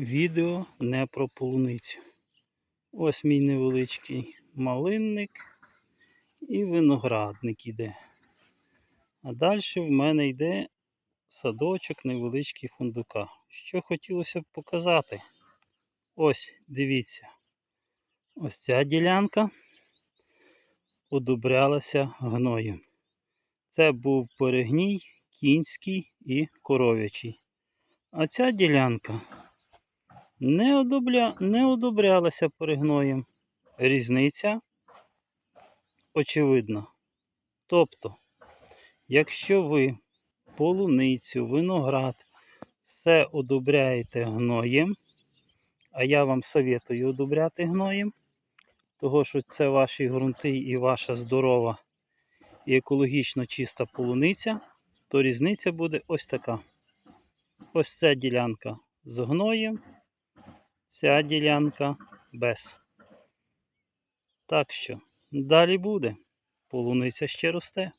відео не про полуницю. Ось мій невеличкий малинник і виноградник іде. А далі в мене йде садочок невеличкий фундука. Що хотілося б показати. Ось, дивіться. Ось ця ділянка одобрялася гноєм. Це був перегній кінський і коров'ячий. А ця ділянка не, одобря... не одобрялася перегноєм. Різниця очевидна. Тобто, якщо ви полуницю, виноград все одобряєте гноєм, а я вам советую одобряти гноєм, того що це ваші ґрунти і ваша здорова і екологічно чиста полуниця, то різниця буде ось така. Ось ця ділянка з гноєм, ця ділянка без. Так що, далі буде. Полуниця ще росте.